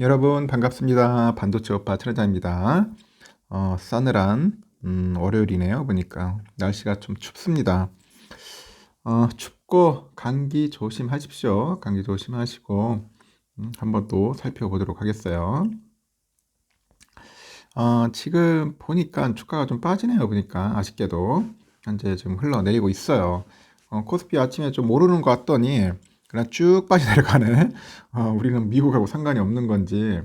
여러분 반갑습니다. 반도체 오빠 천회장입니다. 어, 싸늘한 음, 월요일이네요. 보니까 날씨가 좀 춥습니다. 어, 춥고 감기 조심하십시오. 감기 조심하시고 음, 한번 또 살펴보도록 하겠어요. 어, 지금 보니까 주가가 좀 빠지네요. 보니까 아쉽게도 현재 좀 흘러내리고 있어요. 어, 코스피 아침에 좀 오르는 것 같더니 그냥 쭉 빠져내려가네. 어, 우리는 미국하고 상관이 없는 건지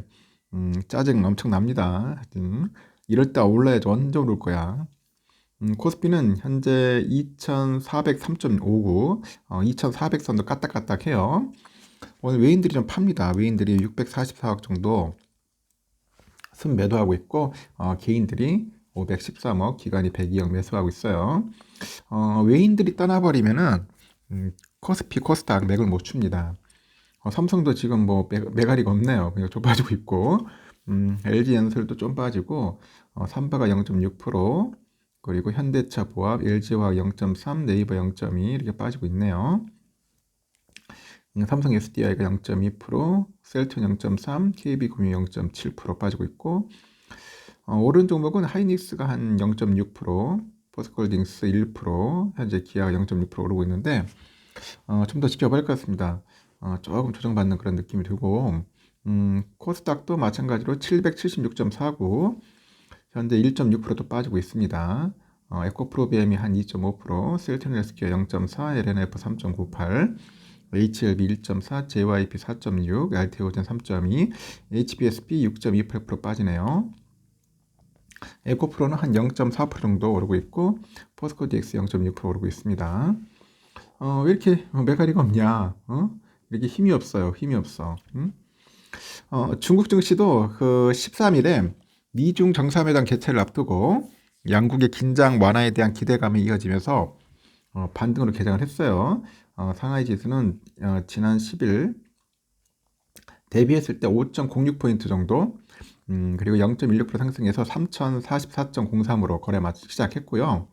음, 짜증 엄청 납니다. 하여튼 이럴 때 올라야지 완전 오를 거야. 음, 코스피는 현재 2403.59, 어, 2400선도 까딱까딱해요. 오늘 외인들이 좀 팝니다. 외인들이 644억 정도 순 매도하고 있고 어, 개인들이 513억, 기관이 102억 매수하고 있어요. 어, 외인들이 떠나버리면은 음, 코스피, 코스닥 맥을 못 춥니다. 어, 삼성도 지금 뭐 매, 매가리가 없네요. 그냥 좀 빠지고 있고, 음, LG 엔솔도 좀 빠지고, 어, 삼바가 0.6%, 그리고 현대차 보합, LG화학 0.3, 네이버 0.2 이렇게 빠지고 있네요. 음, 삼성 SDI가 0.2%, 셀톤 0.3, KB금융 0.7% 빠지고 있고, 어, 오른 종목은 하이닉스가 한 0.6%, 포스콜딩스 1%, 현재 기아가 0.6% 오르고 있는데, 어, 좀 더 지켜봐야 할 것 같습니다. 어, 조금 조정받는 그런 느낌이 들고, 음, 코스닥도 마찬가지로 776.49, 현재 1.6%도 빠지고 있습니다. 어, 에코프로비엠이 한 2.5%, 셀트리스키어 0.4, LNF 3.98, HLB 1.4, JYP 4.6, RTO젠 3.2, HBSP 6.28% 빠지네요. 에코프로는 한 0.4% 정도 오르고 있고, 포스코 DX 0.6% 오르고 있습니다. 어, 왜 이렇게 메가리가 없냐? 어? 이렇게 힘이 없어요. 힘이 없어. 응? 어, 중국 증시도 그 13일에 미중 정상회담 개최를 앞두고 양국의 긴장 완화에 대한 기대감이 이어지면서 어, 반등으로 개장을 했어요. 어, 상하이 지수는 어, 지난 10일 대비했을 때 5.06포인트 정도, 음, 그리고 0.16% 상승해서 3,044.03으로 거래 마치 시작했고요.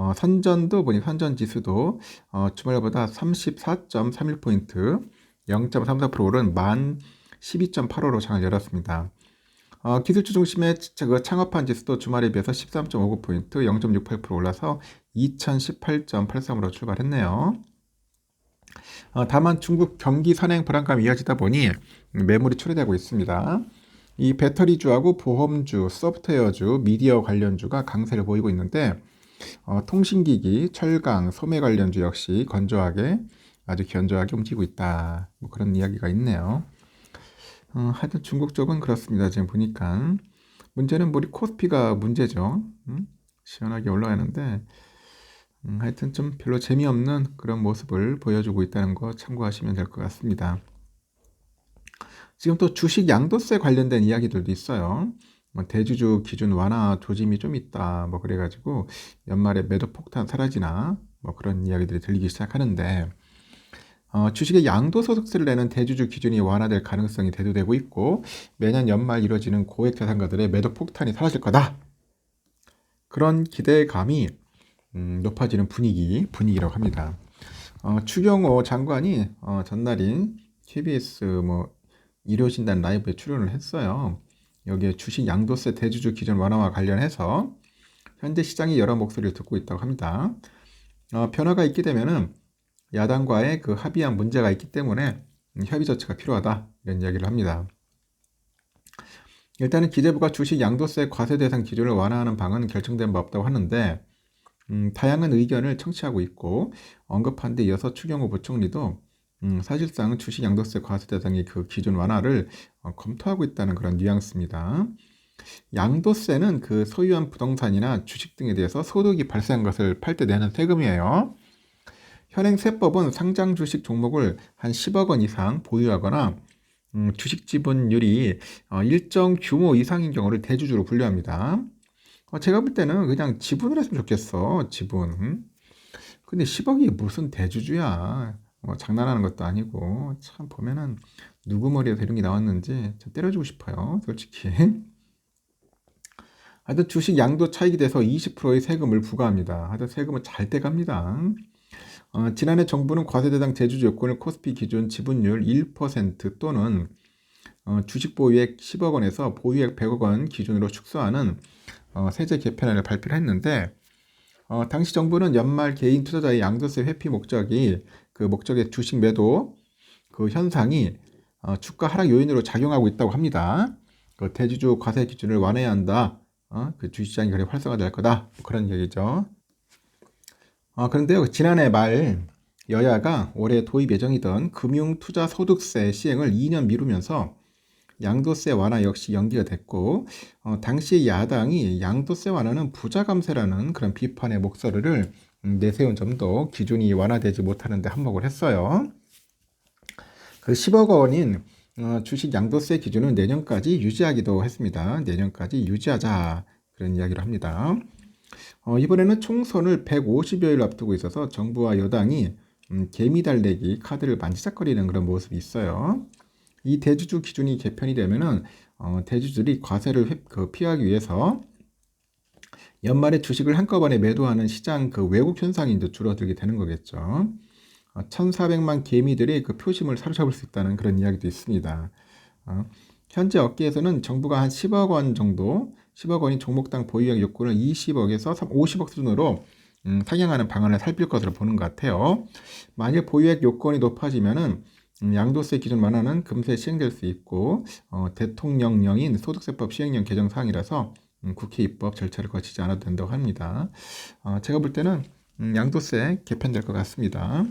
어, 선전도 보니 선전 지수도 어, 주말보다 34.31포인트 0.34% 오른 만 12.85로 장을 열었습니다. 어, 기술주 중심의 그 창업한 지수도 주말에 비해서 13.59포인트 0.68% 올라서 2018.83으로 출발했네요. 어, 다만 중국 경기 선행 불안감이 이어지다 보니 매물이 출회되고 있습니다. 이 배터리주하고 보험주, 소프트웨어주, 미디어 관련주가 강세를 보이고 있는데 어, 통신기기, 철강, 소매 관련주 역시 건조하게 아주 견조하게 움직이고 있다. 뭐 그런 이야기가 있네요. 어, 하여튼 중국 쪽은 그렇습니다. 지금 보니까 문제는 우리 코스피가 문제죠. 음? 시원하게 올라가는데 음, 하여튼 좀 별로 재미없는 그런 모습을 보여주고 있다는 거 참고하시면 될 것 같습니다. 지금 또 주식 양도세 관련된 이야기들도 있어요. 뭐 대주주 기준 완화 조짐이 좀 있다. 뭐 그래가지고 연말에 매도 폭탄 사라지나 뭐 그런 이야기들이 들리기 시작하는데 어, 주식의 양도소득세를 내는 대주주 기준이 완화될 가능성이 대두되고 있고 매년 연말 이뤄지는 고액 자산가들의 매도 폭탄이 사라질 거다. 그런 기대감이 음, 높아지는 분위기 분위기라고 합니다. 어, 추경호 장관이 어, 전날인 KBS 뭐 일요신단 라이브에 출연을 했어요. 여기에 주식 양도세 대주주 기준 완화와 관련해서 현재 시장이 여러 목소리를 듣고 있다고 합니다. 어, 변화가 있게 되면은 야당과의 그 합의한 문제가 있기 때문에 협의 조치가 필요하다 이런 이야기를 합니다. 일단은 기재부가 주식 양도세 과세 대상 기준을 완화하는 방안은 결정된 바 없다고 하는데 음, 다양한 의견을 청취하고 있고 언급한 데 이어서 추경호 부총리도 음, 사실상 주식 양도세 과세 대상의 그 기준 완화를 어, 검토하고 있다는 그런 뉘앙스입니다. 양도세는 그 소유한 부동산이나 주식 등에 대해서 소득이 발생한 것을 팔 때 내는 세금이에요. 현행 세법은 상장 주식 종목을 한 10억 원 이상 보유하거나 음, 주식 지분율이 어, 일정 규모 이상인 경우를 대주주로 분류합니다. 어, 제가 볼 때는 그냥 지분을 했으면 좋겠어. 지분. 음? 근데 10억이 무슨 대주주야. 뭐 장난하는 것도 아니고 참 보면은 누구 머리에서 이런 게 나왔는지 참 때려주고 싶어요. 솔직히. 하여튼 주식 양도 차익이 돼서 20%의 세금을 부과합니다. 하여튼 세금은 잘 떼갑니다. 어, 지난해 정부는 과세대상 대주주 요건을 코스피 기준 지분율 1% 또는 어, 주식 보유액 10억 원에서 보유액 100억 원 기준으로 축소하는 어, 세제 개편안을 발표를 했는데 어, 당시 정부는 연말 개인 투자자의 양도세 회피 목적이 그 목적의 주식 매도 그 현상이 어, 주가 하락 요인으로 작용하고 있다고 합니다. 그 대주주 과세 기준을 완화해야 한다. 어, 그 주식시장이 그래 활성화될 거다. 뭐 그런 얘기죠. 어, 그런데요, 지난해 말 여야가 올해 도입 예정이던 금융투자소득세 시행을 2년 미루면서 양도세 완화 역시 연기가 됐고 어, 당시 야당이 양도세 완화는 부자 감세라는 그런 비판의 목소리를 음, 내세운 점도 기준이 완화되지 못하는데 한몫을 했어요. 그 10억 원인 어, 주식 양도세 기준은 내년까지 유지하기도 했습니다. 내년까지 유지하자 그런 이야기를 합니다. 어, 이번에는 총선을 150여일 앞두고 있어서 정부와 여당이 음, 개미 달래기 카드를 만지작거리는 그런 모습이 있어요. 이 대주주 기준이 개편이 되면은 어, 대주주들이 과세를 회, 그 피하기 위해서 연말에 주식을 한꺼번에 매도하는 시장 그 왜곡 현상이 이제 줄어들게 되는 거겠죠. 어, 1,400만 개미들이 그 표심을 사로잡을 수 있다는 그런 이야기도 있습니다. 어, 현재 업계에서는 정부가 한 10억 원 정도, 10억 원이 종목당 보유액 요건을 20억에서 50억 수준으로 음, 상향하는 방안을 살필 것으로 보는 것 같아요. 만일 보유액 요건이 높아지면은 음, 양도세 기준 완화는 금세 시행될 수 있고 어, 대통령령인 소득세법 시행령 개정 사항이라서 음, 국회 입법 절차를 거치지 않아도 된다고 합니다. 어, 제가 볼 때는 음, 양도세 개편될 것 같습니다.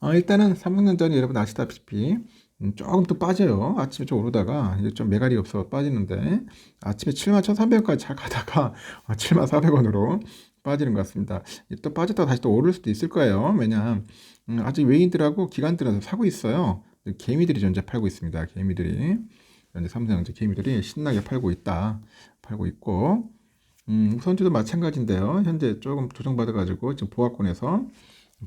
어, 일단은 삼성전자는 여러분 아시다시피 음, 조금 또 빠져요. 아침에 좀 오르다가 이제 좀 매갈이 없어 빠지는데 아침에 71,300원까지 잘 가다가 74,400원으로 빠지는 것 같습니다. 또 빠졌다 다시 또 오를 수도 있을 거예요. 왜냐 음, 아직 외인들하고 기관들은 사고 있어요. 개미들이 현재 팔고 있습니다. 개미들이 현재 삼성전자 개미들이 신나게 팔고 있다. 팔고 있고 음, 우선주도 마찬가지인데요. 현재 조금 조정받아가지고 지금 보합권에서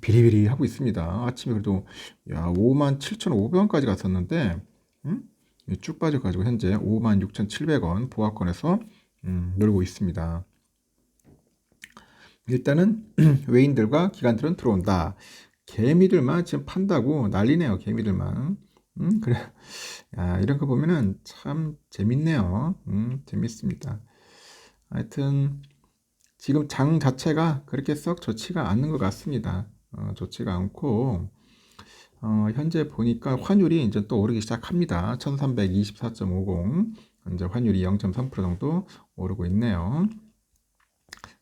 비리비리 하고 있습니다. 아침에 그래도 야 57,500원까지 갔었는데 음? 쭉 빠져가지고 현재 56,700원 보합권에서 음, 놀고 있습니다. 일단은 외인들과 기관들은 들어온다. 개미들만 지금 판다고 난리네요. 개미들만. 음, 그래. 야, 이런 거 보면은 참 재밌네요. 음, 재밌습니다. 하여튼 지금 장 자체가 그렇게 썩 좋지가 않는 것 같습니다. 어, 좋지가 않고 어, 현재 보니까 환율이 이제 또 오르기 시작합니다. 1324.50 이제 환율이 0.3% 정도 오르고 있네요.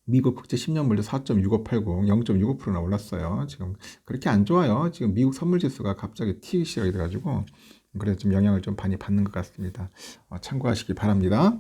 미국 국제 10년물도 4.6580, 0.65%나 올랐어요. 지금 그렇게 안 좋아요. 지금 미국 선물 지수가 갑자기 튀기 시작이 돼가지고 그래서 좀 영향을 좀 많이 받는 것 같습니다. 어, 참고하시기 바랍니다.